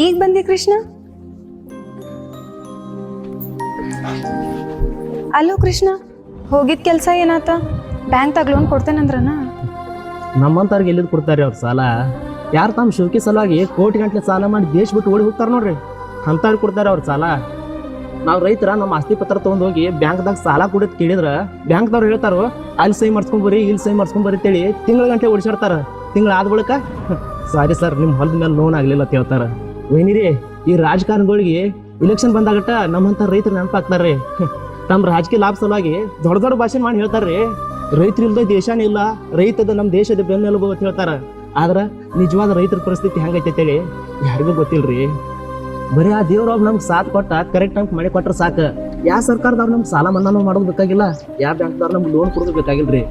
ಈಗ ಬಂದಿ ಕೃಷ್ಣ? ಅಲೋ ಕೃಷ್ಣ, ಹೋಗಿದ್ ಕೆಲಸ ಏನಾತ? ಬ್ಯಾಂಕ್ದಾಗ ಲೋನ್ ಕೊಡ್ತೇನಂದ್ರನ ನಮ್ಮಂತವ್ರಿಗೆ ಎಲ್ಲಿದ್ ಕೊಡ್ತಾರೆ ಅವ್ರ ಸಾಲ? ಯಾರು ತಮ್ಮ ಶೋಕಿ ಸಲುವಾಗಿ ಕೋಟಿ ಗಂಟ್ಲೆ ಸಾಲ ಮಾಡಿ ದೇಶ ಬಿಟ್ಟು ಓಡಿ ಹೋಗ್ತಾರ ನೋಡ್ರಿ. ಅಂಥವ್ರು ಕೊಡ್ತಾರೆ ಅವ್ರ ಸಾಲ. ನಾವು ರೈತರ ನಮ್ಮ ಆಸ್ತಿ ಪತ್ರ ತೊಗೊಂಡು ಹೋಗಿ ಬ್ಯಾಂಕ್ದಾಗ ಸಾಲ ಕೊಡೋದು ಕೇಳಿದ್ರ ಬ್ಯಾಂಕ್ದವ್ರು ಹೇಳ್ತಾರೋ, ಅಲ್ಲಿ ಸೈ ಮಾಡ್ಸ್ಕೊಂಡ್ ಬರ್ರಿ, ಇಲ್ಲಿ ಸೈ ಮಾಡ್ಸ್ಕೊಂಬರಿ ಅಂತೇಳಿ ತಿಂಗಳ ಗಂಟೆ ಓಡಿಸಾಡ್ತಾರ. ತಿಂಗಳ ಆದ ಬಳಿಕ, ಸಾರಿ ಸರ್ ನಿಮ್ಮ ಹೊಲದ ಮೇಲೆ ಲೋನ್ ಆಗಲಿಲ್ಲ ಅಂತ ಹೇಳ್ತಾರ. ವೈನಿರಿ ಈ ರಾಜಕಾರಣಿಗಳಿಗೆ ಇಲೆಕ್ಷನ್ ಬಂದಾಗಟ್ಟ ನಮ್ಮಂತ ರೈತರು ನೆನಪಾಗ್ತಾರ್ರಿ. ತಮ್ಮ ರಾಜಕೀಯ ಲಾಭ ಸಲುವಾಗಿ ದೊಡ್ಡ ದೊಡ್ಡ ಭಾಷೆ ಮಾಡಿ ಹೇಳ್ತಾರ್ರಿ. ರೈತರು ಇಲ್ದ ದೇಶನೇ ಇಲ್ಲ ರೈತದ ನಮ್ಮ ದೇಶದ ಬೆನ್ನೆಲುಬು ಅಂತ ಹೇಳ್ತಾರ. ಆದ್ರೆ ನಿಜವಾದ ರೈತರ ಪರಿಸ್ಥಿತಿ ಹೆಂಗೈತೆ ಅಂತೇಳಿ ಯಾರಿಗೂ ಗೊತ್ತಿಲ್ರಿ. ಬರೀ ಆ ದೇವ್ರೊಬ್ಬ ನಮ್ಗೆ ಸಾಥ್ ಕೊಟ್ಟ ಕರೆಕ್ಟ್ ಟೈಮ್ ಮಳೆ ಕೊಟ್ರೆ ಸಾಕು. ಯಾವ ಸರ್ಕಾರದವ್ರು ನಮ್ಗೆ ಸಾಲ ಮನ್ನಾನು ಮಾಡೋದು ಬೇಕಾಗಿಲ್ಲ ಯಾವ ಬ್ಯಾಂಕ್ದವ್ರು ನಮ್ಗೆ ಲೋನ್ ಕೊಡೋದು ಬೇಕಾಗಿಲ್ರಿ.